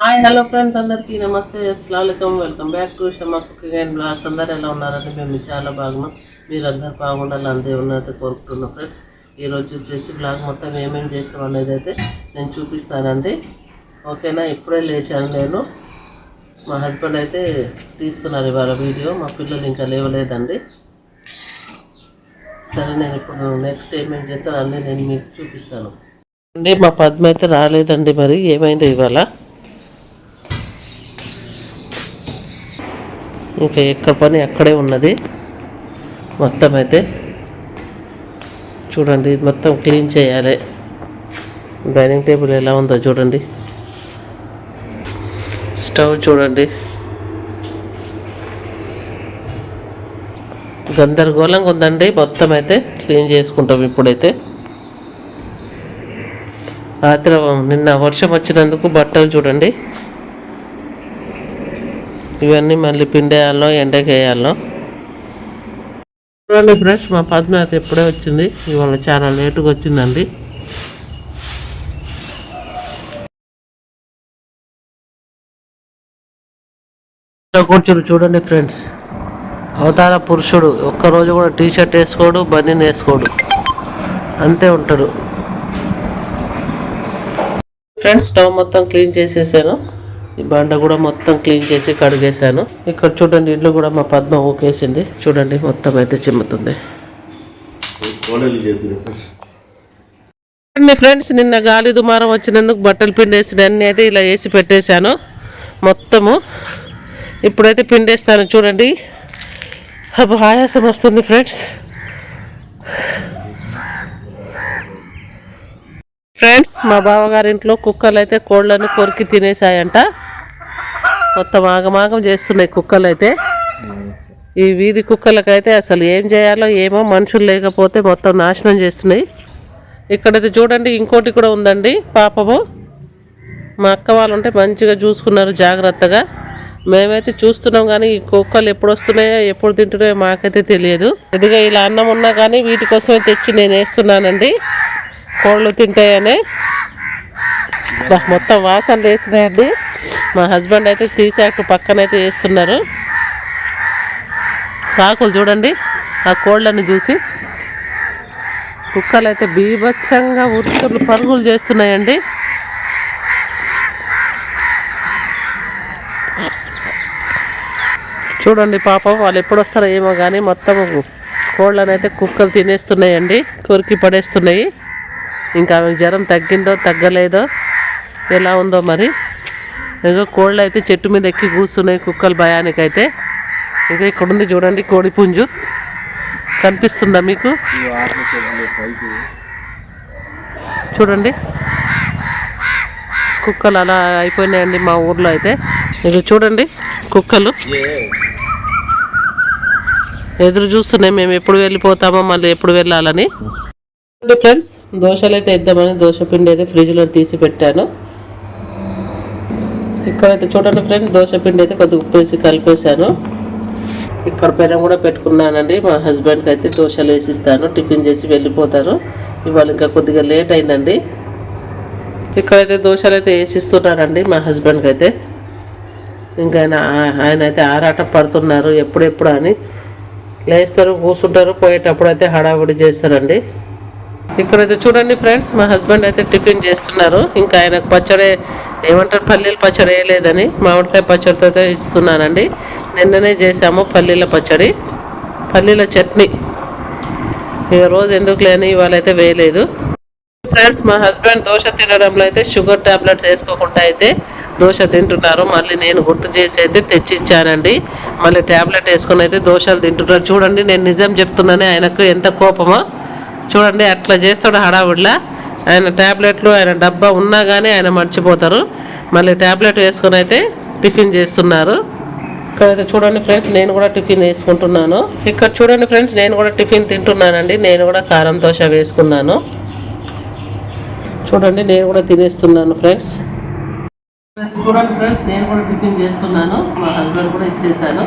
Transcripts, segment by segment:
Hi hello friends అందరికీ నమస్తే అస్సలం welcome back to Shama cooking and blogs అందరు ఎలా ఉన్నారంటే మేము చాలా బాగున్నాం. మీరందరూ బాగుండాలి అంతే ఉన్నట్టు కోరుకుంటున్నాం ఫ్రెండ్స్ ఈరోజు వచ్చేసి బ్లాగ్ మొత్తం ఏమేమి చేసాం అనేది అయితే నేను చూపిస్తానండి. ఓకేనా? ఇప్పుడే లేచాను నేను. మా హస్బెండ్ అయితే తీస్తున్నారు ఇవాళ వీడియో మా పిల్లలు ఇంకా లేవలేదండి. సరే నేను ఇప్పుడు నెక్స్ట్ ఏమేమి చేస్తాను అన్నీ నేను మీకు చూపిస్తాను. అండి మా పద్మ అయితే రాలేదండి మరి. ఏమైందో ఇవాళ? ఇంకా ఎక్కడ పని అక్కడే ఉన్నది. మొత్తం అయితే చూడండి మొత్తం క్లీన్ చేయాలి. డైనింగ్ టేబుల్ ఎలా ఉందో చూడండి. స్టవ్ చూడండి. గందరగోళంగా ఉందండి. మొత్తం అయితే క్లీన్ చేసుకుంటాం ఇప్పుడైతే. రాత్రి నిన్న వర్షం వచ్చినందుకు బట్టలు చూడండి. ఇవన్నీ మళ్ళీ పిండేయాలో ఎండకేయాలో. చూడండి ఫ్రెష్ మా పద్మనాథ్ ఎప్పుడే వచ్చింది? ఇవాళ చాలా లేటుగా వచ్చిందండి. కూర్చుని చూడండి ఫ్రెండ్స్. అవతార పురుషుడు ఒక్కరోజు కూడా టీ షర్ట్ వేసుకోడు బనీన్ వేసుకోడు. అంతే ఉంటాడు. ఫ్రెండ్స్ స్టవ్ మొత్తం క్లీన్ చేసేసాను. ఈ బండ కూడా మొత్తం క్లీన్ చేసి కడిగేసాను ఇక్కడ చూడండి ఇల్లు కూడా మా పద్మ ఊకేసింది. చూడండి మొత్తం అయితే చిమ్ముతుంది. ఫ్రెండ్స్ నిన్న గాలి దుమారం వచ్చినందుకు బట్టలు పిండేసిన అన్ని అయితే ఇలా వేసి పెట్టేశాను. మొత్తము ఇప్పుడైతే పిండేస్తాను చూడండి. అబ్బో ఆయాసం వస్తుంది ఫ్రెండ్స్. ఫ్రెండ్స్ మా బావగారింట్లో కుక్కలు అయితే కోళ్ళను కొరికి తినేసాయంట మొత్తం ఆగమాగం చేస్తున్నాయి కుక్కలు అయితే ఈ వీధి కుక్కలకైతే అసలు ఏం చేయాలో ఏమో మనుషులు లేకపోతే మొత్తం నాశనం చేస్తున్నాయి. ఇక్కడైతే చూడండి ఇంకోటి కూడా ఉందండి పాపము. మా అక్క వాళ్ళు ఉంటే మంచిగా చూసుకున్నారు జాగ్రత్తగా. మేమైతే చూస్తున్నాం కానీ ఈ కుక్కలు ఎప్పుడు వస్తున్నాయో ఎప్పుడు తింటున్నాయో మాకైతే తెలియదు. ఇదిగా ఇలా అన్నం ఉన్నా కానీ వీటి కోసమే తెచ్చి నేను వేస్తున్నానండి. కోళ్ళు తింటాయనే. మొత్తం వాసన వేసినాయండి మా హస్బెండ్ అయితే టీ పక్కన అయితే వేస్తున్నారు కాకులు చూడండి ఆ కోళ్ళని చూసి. కుక్కలు అయితే బీభత్సంగా ఉరుకులు పరుగులు చేస్తున్నాయండి. చూడండి పాపం వాళ్ళు ఎప్పుడు వస్తారో ఏమో కానీ మొత్తం కోళ్ళని అయితే కుక్కలు తినేస్తున్నాయండి కొరికి పడేస్తున్నాయి. ఇంకా జ్వరం తగ్గిందో తగ్గలేదో ఎలా ఉందో మరి. ఏదో కోళ్ళు అయితే చెట్టు మీద ఎక్కి కూర్చున్నాయి కుక్కల భయానికి అయితే ఇక ఇక్కడ ఉంది చూడండి కోడి పుంజు. కనిపిస్తుందా మీకు? చూడండి. కుక్కలు అలా అయిపోయినాయండి మా ఊర్లో అయితే. ఇది చూడండి కుక్కలు. ఎదురు చూస్తున్నాయి మేము ఎప్పుడు వెళ్ళిపోతామో మళ్ళీ ఎప్పుడు వెళ్ళాలని. ఫ్రెండ్స్ దోశలు అయితే ఇద్దామని దోశ పిండి అయితే ఫ్రిడ్జ్లో తీసి పెట్టాను. ఇక్కడైతే చూడండి ఫ్రెండ్స్ దోశ పిండి అయితే కొద్దిగా ఉప్పు వేసి కలిపేశాను. ఇక్కడ పెనం కూడా పెట్టుకున్నానండి. మా హస్బెండ్కి అయితే దోశలు వేసిస్తాను టిఫిన్ చేసి వెళ్ళిపోతారు. ఇవాళ ఇంకా కొద్దిగా లేట్ అయిందండి. ఇక్కడైతే దోశలు అయితే వేసిస్తున్నారండి మా హస్బెండ్కి అయితే. ఇంకా ఆయన ఆయన అయితే ఆరాట పడుతున్నారు ఎప్పుడెప్పుడు అని. లేస్తారు కూర్చుంటారు. పోయేటప్పుడు అయితే హడావుడి చేస్తారండి. ఇక్కడైతే చూడండి ఫ్రెండ్స్ మా హస్బెండ్ అయితే టిఫిన్ చేస్తున్నారు. ఇంకా ఆయనకు పచ్చడి ఏమంటారు? పల్లీల పచ్చడి వేయలేదని మామిడికాయ పచ్చడితో అయితే ఇస్తున్నానండి. నిన్ననే చేసాము పల్లీల పచ్చడి. పల్లీల చట్నీ. ఇక రోజు ఎందుకు లేని ఇవాళ అయితే వేయలేదు. ఫ్రెండ్స్ మా హస్బెండ్ దోశ తినడంలో అయితే షుగర్ టాబ్లెట్స్ వేసుకోకుండా అయితే దోశ తింటున్నారు. మళ్ళీ నేను గుర్తు చేసి అయితే తెచ్చిచ్చానండి. మళ్ళీ టాబ్లెట్ వేసుకొని అయితే దోశలు తింటున్నారు. చూడండి నేను నిజం చెప్తున్నానే ఆయనకు ఎంత కోపమో. చూడండి అట్లా చేస్తాడు హడావుడిలా. ఆయన టాబ్లెట్లు ఆయన డబ్బా ఉన్నా కానీ ఆయన మర్చిపోతారు. మళ్ళీ ట్యాబ్లెట్ వేసుకొని అయితే టిఫిన్ చేస్తున్నారు. ఇక్కడైతే చూడండి ఫ్రెండ్స్ నేను కూడా టిఫిన్ వేసుకుంటున్నాను. ఇక్కడ చూడండి ఫ్రెండ్స్ నేను కూడా టిఫిన్ తింటున్నానండి. నేను కూడా కారం దోశ వేసుకున్నాను. చూడండి నేను కూడా తినేస్తున్నాను ఫ్రెండ్స్. చూడండి ఫ్రెండ్స్ నేను కూడా టిఫిన్ చేస్తున్నాను. మా హస్బెండ్ కూడా ఇచ్చేసాను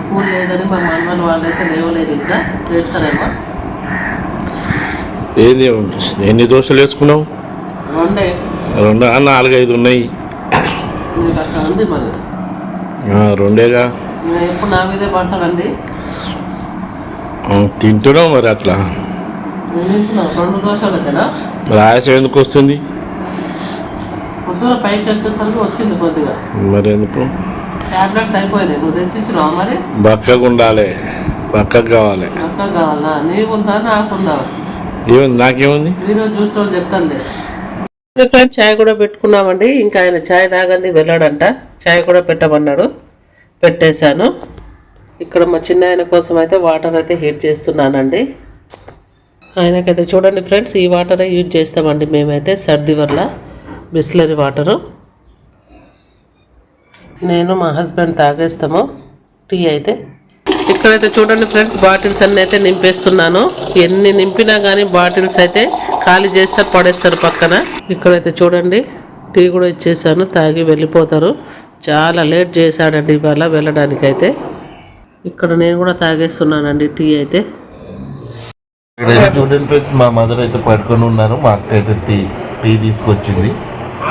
స్కూల్ లేదని మా మనవలు వాళ్ళైతే లేవలేదు ఇంకా. చేస్తారేమో ఏంది ఎన్ని దోశలు వేసుకున్నావు? రెండే. నాలుగైదు ఉన్నాయి. రెండేగా? తింటున్నావు మరి అట్లా? ఆయాసం ఎందుకు వస్తుంది? మరి ఎందుకు? టాబ్లెట్స్ అయిపోయింది నువ్వు తెచ్చిచ్చినావు మరి? బక్కగా ఉండాలి. బక్కగా కావాలి. అక్క కావాలా? నీకుందా? నాకుందా? ఏముంది? నాకేముంది? ఫ్రెండ్స్ చాయ్ కూడా పెట్టుకున్నామండి. ఇంకా ఆయన చాయ్ తాగంది వెళ్ళాడంట. చాయ్ కూడా పెట్టమన్నాడు. పెట్టేశాను. ఇక్కడ మా చిన్న ఆయన కోసం అయితే వాటర్ అయితే హీట్ చేస్తున్నానండి. ఆయనకైతే చూడండి ఫ్రెండ్స్ ఈ వాటరే యూజ్ చేస్తామండి మేమైతే సర్ది వల్ల బిస్లరీ వాటరు. నేను మా హస్బెండ్ తాగేస్తాము టీ అయితే. ఇక్కడైతే చూడండి ఫ్రెండ్స్ బాటిల్స్ అన్ని అయితే నింపేస్తున్నాను. ఎన్ని నింపినా కానీ బాటిల్స్ అయితే ఖాళీ చేస్తారు పడేస్తారు పక్కన. ఇక్కడైతే చూడండి టీ కూడా ఇచ్చేసాను తాగి వెళ్ళిపోతారు. చాలా లేట్ చేశాడండి ఇవాళ వెళ్ళడానికైతే. ఇక్కడ నేను కూడా తాగేస్తున్నానండి టీ అయితే. ఇక్కడైతే చూడండి ఫ్రెండ్స్ మా మదర్ అయితే పడుకొని ఉన్నారు మా అక్క అయితే టీ టీ తీసుకొచ్చింది.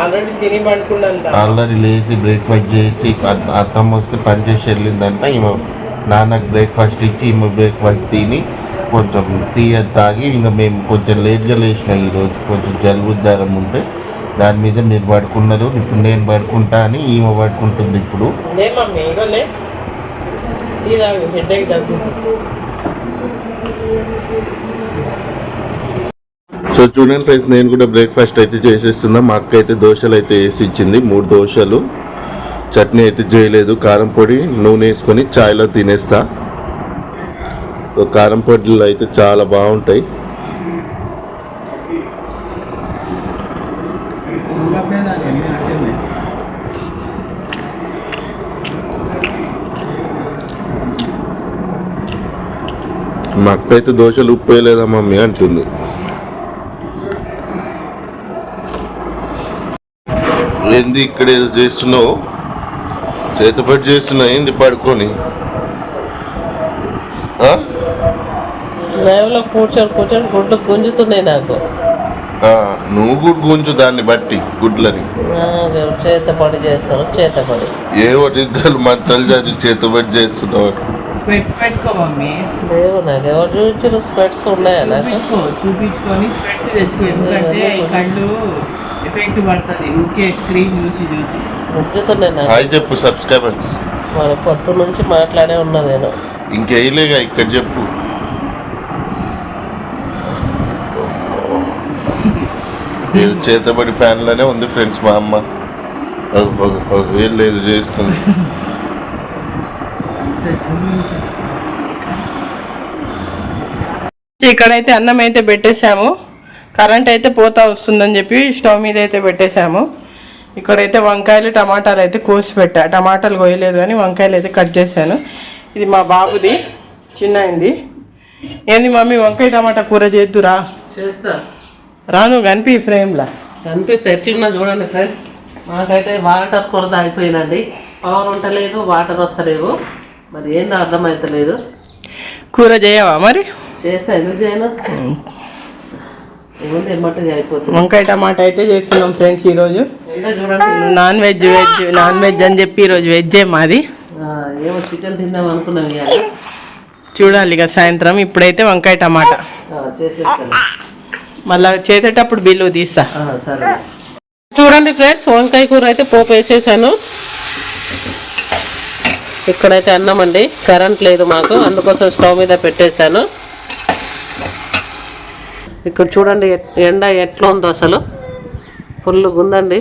ఆల్రెడీ తిని పడుకున్నాను ఆల్రెడీ లేచి బ్రేక్ఫాస్ట్ చేసి అత్- అత్తమ్మ వస్తే పని చేసి వెళ్ళిందంట ఈమె నాన్నకు బ్రేక్ఫాస్ట్ ఇచ్చి ఈమె బ్రేక్ఫాస్ట్ తిని కొంచెం అది తాగి ఇంకా మేము కొంచెం లేట్గా లేచినాం ఈరోజు కొంచెం జలుబు జ్వరం ఉంటే దాని మీద మీరు పడుకున్నారు. ఇప్పుడు నేను పడుకుంటా అని ఈమె పడుకుంటుంది ఇప్పుడు. సో చూడండి ఫ్రెండ్స్ నేను కూడా బ్రేక్ఫాస్ట్ అయితే చేసేస్తున్నా. మా అక్క అయితే దోశలు అయితే వేసి ఇచ్చింది మూడు దోశలు. చట్నీ అయితే చేయలేదు. కారం పొడి నూనె వేసుకొని చాయ్లో తినేస్తా. కారం పొడిలు అయితే చాలా బాగుంటాయి. మా అక్క అయితే దోశలు ఉప్పు వేయలేదా మమ్మీ అంటుంది. ఏంది ఇక్కడ ఏదో చేస్తున్నావు? చేతపడి చేస్తున్నావు ఏంది పడుకొని? లైవ్లో కూర్చొని కూర్చొని గుడ్లు గుంజుతున్నాయి నాకు. ఆ, నువ్వు కూడా గుంజు దాన్ని బట్టి గుడ్లని. ఆ, చేతపడి చేస్తాను చేతపడి ఏ ఒకటి ఇద్దరు మంతలు చదివి చేతబడి చేస్తున్నావు? స్పెట్స్ పెట్టుకో మమ్మీ. లేవు నాకు ఎవరు చూపించిన స్పెట్స్ ఉన్నాయా నాకు? చూపించుకో చూపించుకొని స్పెట్స్ తెచ్చుకో. ఎందుకంటే ఈ కళ్ళు ఎఫెక్ట్ పడుతుంది. ఊకే స్క్రీన్ చూసి చూసి. హాయ్ చెప్పు సబ్స్క్రైబర్స్ మరి పొద్దు నుంచి మాట్లాడే ఉన్నా నేను. ఇంకేయలేగా ఇక్కడ చెప్పు. ఏదో చేతబడి ప్యాన్లోనే ఉంది ఫ్రెండ్స్ మా అమ్మ. అగో, అగో, అగో, ఏం లేదు చేస్తుంది. ఇక్కడైతే అన్నం అయితే పెట్టేశాము. కరెంట్ అయితే పోతా వస్తుందని చెప్పి స్టవ్ మీద అయితే పెట్టేశాము. ఇక్కడైతే వంకాయలు టమాటాలు అయితే కోసి పెట్టా. టమాటాలు కోయలేదు కానీ వంకాయలు అయితే కట్ చేశాను. ఇది మా బాబుది చిన్న అయింది ఏంది మమ్మీ వంకాయ టమాటా కూర చేద్దురా? చేస్తా. రాను కనిపి ఫ్రేమ్లా. కనిపిస్తే ఎట్లున్నా చూడండి ఫ్రెండ్స్. మాకైతే వాటర్ కొరత అయిపోయిందండి. పవర్ ఉండలేదు వాటర్ వస్తలేవు. మరి ఏందో అర్థమవుతలేదు కూర చేయవా మరి? చేస్తా ఎందుకు చేయను? ఏముంది అయిపోతుంది. వంకాయ టమాటా అయితే చేస్తున్నాం ఫ్రెండ్స్ ఈరోజు. Non veg veg non veg అని చెప్పి ఈరోజు వెజ్జే మాది. ఏమో చికెన్ తిందాం అనుకున్నాం చూడాలి ఇక సాయంత్రం. ఇప్పుడైతే వంకాయ టమాటా. మళ్ళా చేసేటప్పుడు బిల్లు తీస్తా. చూడండి ఫ్రెండ్స్ వంకాయ కూర అయితే పోపు వేసేసాను. ఇక్కడైతే అన్నం అండి. కరెంట్ లేదు మాకు. అందుకోసం స్టవ్ మీద పెట్టేశాను. ఇక్కడ చూడండి ఎండ ఎట్లా ఉందో అసలు. ఫుల్ ఉందండి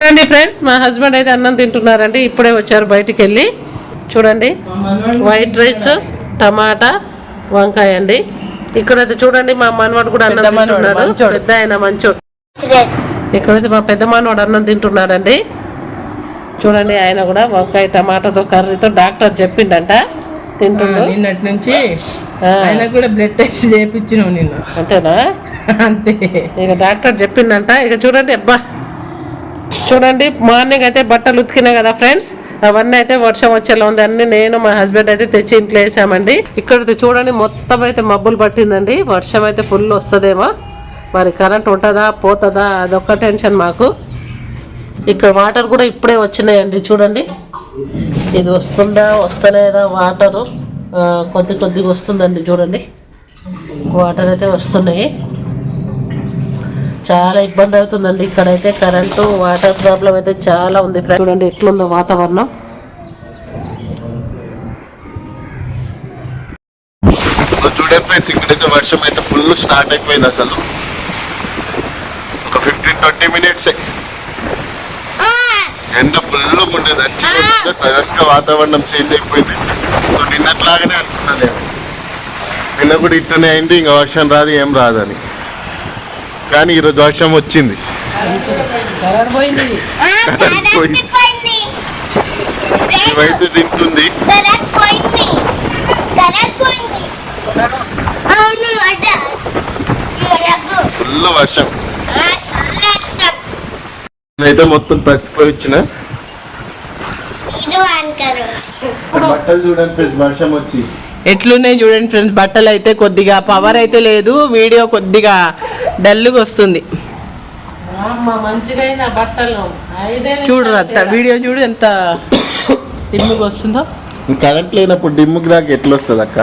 చూడండి ఫ్రెండ్స్ మా హస్బెండ్ అయితే అన్నం తింటున్నారండి. ఇప్పుడే వచ్చారు బయటికి వెళ్ళి చూడండి వైట్ రైస్ టమాటా వంకాయ అండి. ఇక్కడైతే చూడండి మా మనవాడు కూడా అన్నం తింటున్నారు. పెద్ద ఆయన మంచోడు. ఇక్కడైతే మా పెద్ద మనవాడు అన్నం తింటున్నాడండి. చూడండి ఆయన కూడా వంకాయ టమాటాతో కర్రీతో డాక్టర్ చెప్పిండంట. తింటుండు. నిన్నటి నుంచి ఆ, ఆయన కూడా బ్లడ్ టెస్ట్ చేయించినావు నిన్న. అంతేనా? అంతే. ఇక డాక్టర్ చెప్పిండంట. ఇక చూడండి అబ్బా చూడండి మార్నింగ్ అయితే బట్టలు ఉతికినాయి కదా ఫ్రెండ్స్? అవన్నీ అయితే వర్షం వచ్చేలా ఉంది. అన్ని నేను మా హస్బెండ్ అయితే తెచ్చి ఇంట్లో వేసామండి. ఇక్కడ చూడండి మొత్తం అయితే మబ్బులు పట్టిందండి. వర్షం అయితే ఫుల్ వస్తుందేమో. మరి కరెంట్ ఉంటుందా పోతుందా అదొక్క టెన్షన్ మాకు. ఇక్కడ వాటర్ కూడా ఇప్పుడే వచ్చినాయండి చూడండి. ఇది వస్తుందా వస్తలేదా వాటరు కొద్ది కొద్దిగా వస్తుందండి చూడండి. వాటర్ అయితే వస్తున్నాయి. చాలా ఇబ్బంది అవుతుందండి. ఇక్కడైతే కరెంటు వాటర్ ప్రాబ్లం అయితే చాలా ఉంది చూడండి ఎట్లుందో వాతావరణం. సో చూడండి ఫ్రెండ్స్ ఇక్కడైతే వర్షం అయితే ఫుల్ స్టార్ట్ అయిపోయింది అసలు. ఒక ఫిఫ్టీన్ ట్వంటీ మినిట్స్ ఎండ ఫుల్ ఉండేది. వచ్చి సడన్గా వాతావరణం చేంజ్ అయిపోయింది. సో నిన్నట్లాగానే అనుకున్నా నేను. నిన్న కూడా ఇట్టనే అయింది ఇంకా వర్షం రాదు ఏం రాదని కానీ ఈరోజు వర్షం వచ్చింది. ఇవైతే తింటుంది. ఫుల్ వర్షం. అయితే మొత్తం తడిసిపోయి వచ్చిన. బట్టలు చూడండి వర్షం వచ్చి ఎట్లున్నాయి చూడండి ఫ్రెండ్స్ బట్టలు అయితే కొద్దిగా పవర్ అయితే లేదు వీడియో కొద్దిగా డల్గా వస్తుంది. చూడు వీడియో చూడు ఎంత తిమ్మిగా వస్తుందో. కరెంట్ లేనప్పుడు డిమ్ముకి దాకా ఎట్లా వస్తుంది అక్క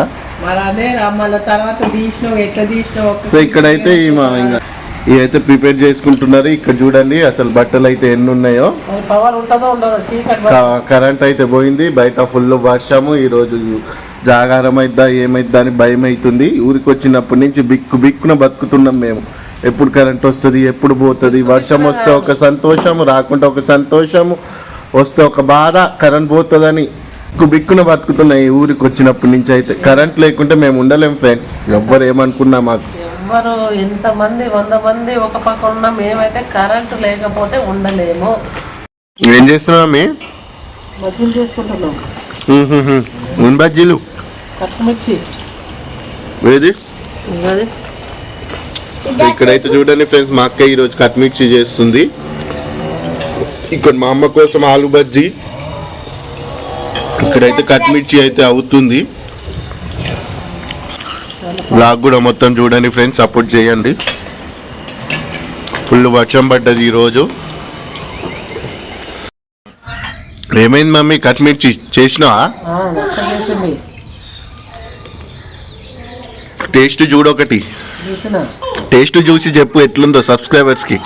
సో ఇక్కడైతే ఈ మా ఇంకా ఇవైతే ప్రిపేర్ చేసుకుంటున్నారు. ఇక్కడ చూడండి అసలు బట్టలు అయితే ఎన్ని ఉన్నాయో పవర్ ఉంటుందో ఉండదో చీకటి క- కరెంట్ అయితే పోయింది బయట ఫుల్ వర్షము ఈ జాగారం అయిద్దా ఏమైద్దా అని భయం అవుతుంది ఊరికి వచ్చినప్పటి నుంచి బిక్కు బిక్కున బతుకుతున్నాం మేము. ఎప్పుడు కరెంట్ వస్తుంది ఎప్పుడు పోతుంది? వర్షం వస్తే ఒక సంతోషము రాకుంటే ఒక సంతోషము. వస్తే ఒక బాధ కరెంట్ పోతుందని బిక్కు బిక్కున బతుకుతున్నాయి ఈ ఊరికి వచ్చినప్పటి నుంచి అయితే. కరెంట్ లేకుంటే మేము ఉండలేం ఫ్రెండ్స్ ఎవ్వరు ఏమనుకున్నా మాకు. ఎవ్వరు ఎంతమంది వంద మంది ఒక పక్క ఉన్నా మేమైతే కరెంటు లేకపోతే ఉండలేము. ఏం చేస్తున్నాం మీ మధ్యలో చేసుకుంటున్నాం. నూనె బజ్జీలు ఏది? ఇక్కడైతే చూడండి ఫ్రెండ్స్ మా అక్క ఈరోజు కట్ మిర్చి చేస్తుంది. ఇక్కడ మా అమ్మ కోసం ఆలు బజ్జీ. ఇక్కడైతే కట్ మిర్చి అయితే అవుతుంది. బ్లాగ్ కూడా మొత్తం చూడండి ఫ్రెండ్స్ సపోర్ట్ చేయండి. ఫుల్ వర్షం పడ్డది ఈరోజు. ఏమైంది మమ్మీ? కట్ మిర్చి చేసినావా? ఆ, అక్క చేసింది. టేస్ట్ చూడొకటి చూసిన? టేస్ట్ చూసి చెప్పు ఎట్లుందో సబ్స్క్రైబర్స్కి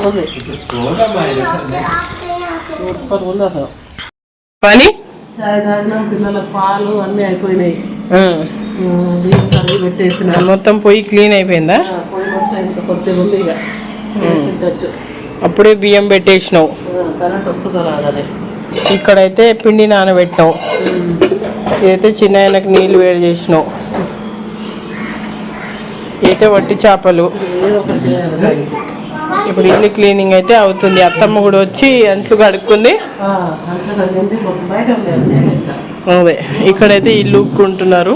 ఉంది సూపర్ ఉంది అసలు. పని? చాయ్ తాగినాం పిల్లల పాలు అన్నీ అయిపోయినాయి. పెట్టేసిన మొత్తం పొయ్యి క్లీన్ అయిపోయిందా? ఆ, పొయ్యి మొత్తం ఇంకా కొద్దిగా ఉంది ఇక. వేసి ఉండొచ్చు. అప్పుడే బియ్యం పెట్టేసినావు. ఆ, కరెంట్ వస్తుందో రాదని. ఇక్కడైతే పిండి నానబెట్టినావు. ఇదైతే చిన్న ఆయనకు నీళ్ళు వేడి చేసినావు. ఇదైతే వట్టి చేపలు. ఇప్పుడు ఇల్లు క్లీనింగ్ అయితే అవుతుంది. అత్తమ్మ కూడా వచ్చి అంట్లు కడుక్కుంది. అదే ఇక్కడైతే ఇల్లు ఊక్కుంటున్నారు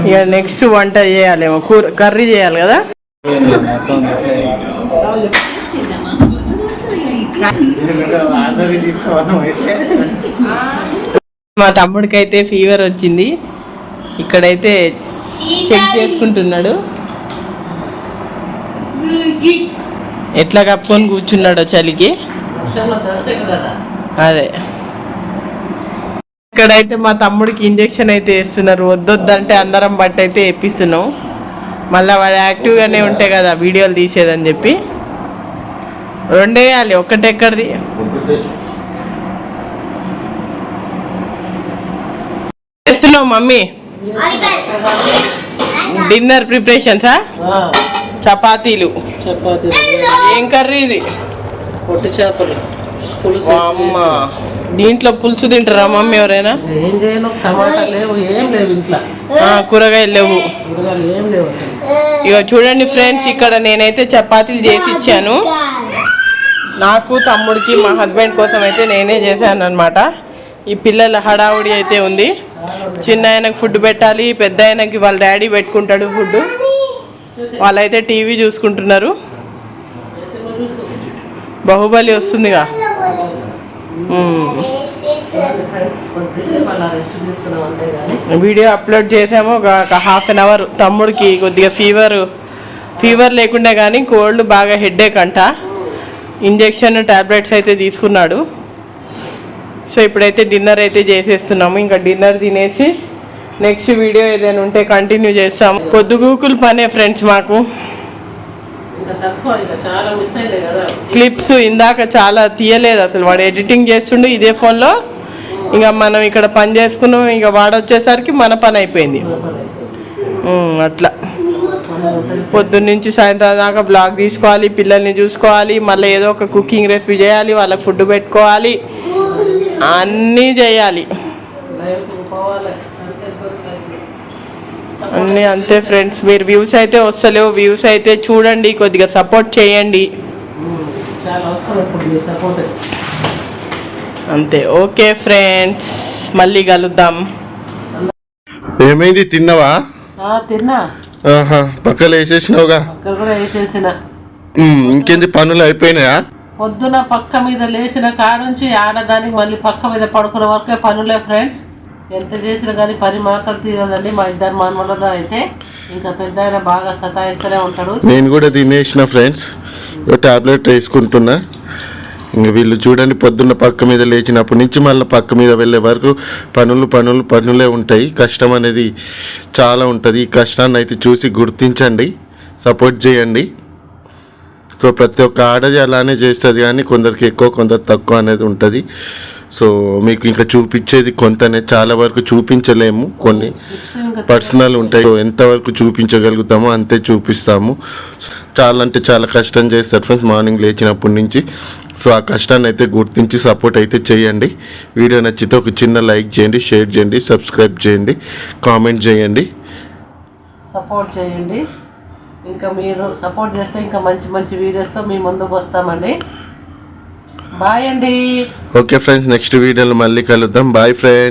ఇక నెక్స్ట్ వంట చేయాలేమో కూర కర్రీ చేయాలి కదా? మా తమ్ముడికి అయితే ఫీవర్ వచ్చింది. ఇక్కడైతే చెక్ చేసుకుంటున్నాడు. ఎట్లా కప్పుకొని కూర్చున్నాడో చలికి? అదే. ఇక్కడైతే మా తమ్ముడికి ఇంజెక్షన్ అయితే వేస్తున్నారు. వద్దొద్దంటే అందరం బట్టి అయితే వేపిస్తున్నాం. మళ్ళీ వాడు యాక్టివ్గానే ఉంటే కదా వీడియోలు తీసేదని చెప్పి. రెండేయాలి ఒక్కటెక్కడిది? చేస్తున్నావు మమ్మీ? డిన్నర్ ప్రిపరేషన్సా చపాతీలు. చపాతీ ఏం కర్రీ ఇది? పొట్టి చేపలు. పులుసు అమ్మ దీంట్లో పులుసు తింటారా మమ్మీ ఎవరైనా. ఏం చేయను టమాటా లేవు ఏం లేవు ఇంట్లో. కూరగాయలు లేవు. కూరగాయలు ఏం లేవు అసలు. ఇక చూడండి ఫ్రెండ్స్ ఇక్కడ నేనైతే చపాతీలు చేసి ఇచ్చాను. నాకు తమ్ముడికి మా హస్బెండ్ కోసం అయితే నేనే చేశాను అనమాట ఈ పిల్లల హడావుడి అయితే ఉంది. చిన్న ఆయనకు ఫుడ్ పెట్టాలి పెద్ద ఆయనకి వాళ్ళ డాడీ పెట్టుకుంటాడు ఫుడ్ వాళ్ళైతే టీవీ చూసుకుంటున్నారు. బాహుబలి వస్తుందిగా. వీడియో అప్లోడ్ చేసాము ఒక హాఫ్ అన్ అవర్ తమ్ముడికి కొద్దిగా ఫీవర్ ఫీవర్ లేకుండా కానీ కోల్డ్ బాగా హెడేక్ అంట. ఇంజెక్షన్ టాబ్లెట్స్ అయితే తీసుకున్నాడు. సో ఇప్పుడైతే డిన్నర్ అయితే చేసేస్తున్నాము. ఇంకా డిన్నర్ తినేసి నెక్స్ట్ వీడియో ఏదైనా ఉంటే కంటిన్యూ చేస్తాము. పొద్దుగూకులు పనే ఫ్రెండ్స్ మాకు ఇంకా తక్కువ ఇంకా చాలా మిస్ అయింది కదా క్లిప్స్ ఇందాక చాలా తీయలేదు అసలు. వాడు ఎడిటింగ్ చేస్తుండు ఇదే ఫోన్లో ఇంకా మనం ఇక్కడ పని చేసుకున్నాం ఇంకా వాడు వచ్చేసరికి మన పని అయిపోయింది. అట్లా. పొద్దున్న నుంచి సాయంత్రం దాకా బ్లాగ్ తీసుకోవాలి పిల్లల్ని చూసుకోవాలి మళ్ళీ ఏదో ఒక కుకింగ్ రెసిపీ చేయాలి వాళ్ళకి ఫుడ్ పెట్టుకోవాలి. అన్నీ చేయాలి లైవ్ పోవాలి అంతే దొరకలేదు. అన్నీ అంతే ఫ్రెండ్స్ మీరు వ్యూస్ అయితే వస్తలేవు వ్యూస్ అయితే చూడండి కొద్దిగా సపోర్ట్ చేయండి. అంతే. ఓకే ఫ్రెండ్స్ మళ్ళీ కలుద్దాం. ఏమైంది తిన్నావా? తిన్నా. ఆహా పక్కన వేసేసినావుగా. కూడా ఇంకేంది పనులు అయిపోయినాయా? పొద్దున పక్క మీద లేచిన కాడుంచి ఆడదానికి మళ్ళీ పక్క మీద పడుకునే వరకే పనులే ఫ్రెండ్స్ ఎంత చేసినా కానీ పని మాత్రం తీరదండి. మా ఇద్దరు మనవలతో అయితే ఇంకా పెద్ద ఆయన బాగా సతాయిస్తూనే ఉంటాడు. నేను కూడా తినేసిన ఫ్రెండ్స్ టాబ్లెట్ వేసుకుంటున్నా. ఇంక వీళ్ళు చూడండి పొద్దున్న పక్క మీద లేచినప్పటి నుంచి మళ్ళీ పక్క మీద వెళ్ళే వరకు పనులు పనులు పనులే ఉంటాయి. కష్టం అనేది చాలా ఉంటుంది. ఈ కష్టాన్ని అయితే చూసి గుర్తించండి సపోర్ట్ చేయండి. సో ప్రతి ఒక్క ఆడది అలానే చేస్తుంది కానీ కొందరికి ఎక్కువ కొందరు తక్కువ అనేది ఉంటుంది. సో మీకు ఇంకా చూపించేది కొంతనే చాలా వరకు చూపించలేము. కొన్ని పర్సనల్ ఉంటాయి. సో ఎంతవరకు చూపించగలుగుతామో అంతే చూపిస్తాము. చాలా అంటే చాలా కష్టం చేస్తారు ఫ్రెండ్స్ మార్నింగ్ లేచినప్పటి నుంచి. సో ఆ కష్టాన్ని అయితే గుర్తించి సపోర్ట్ అయితే చేయండి. వీడియో నచ్చితే ఒక చిన్న లైక్ చేయండి షేర్ చేయండి సబ్స్క్రైబ్ చేయండి కామెంట్ చేయండి. సపోర్ట్ చేయండి. ఇంకా మీరు సపోర్ట్ చేస్తే ఇంకా మంచి మంచి వీడియోస్తో మీ ముందుకు వస్తామండి. బాయ్ అండి ఓకే ఫ్రెండ్స్ నెక్స్ట్ వీడియోలో మళ్ళీ కలుద్దాం. Bye friends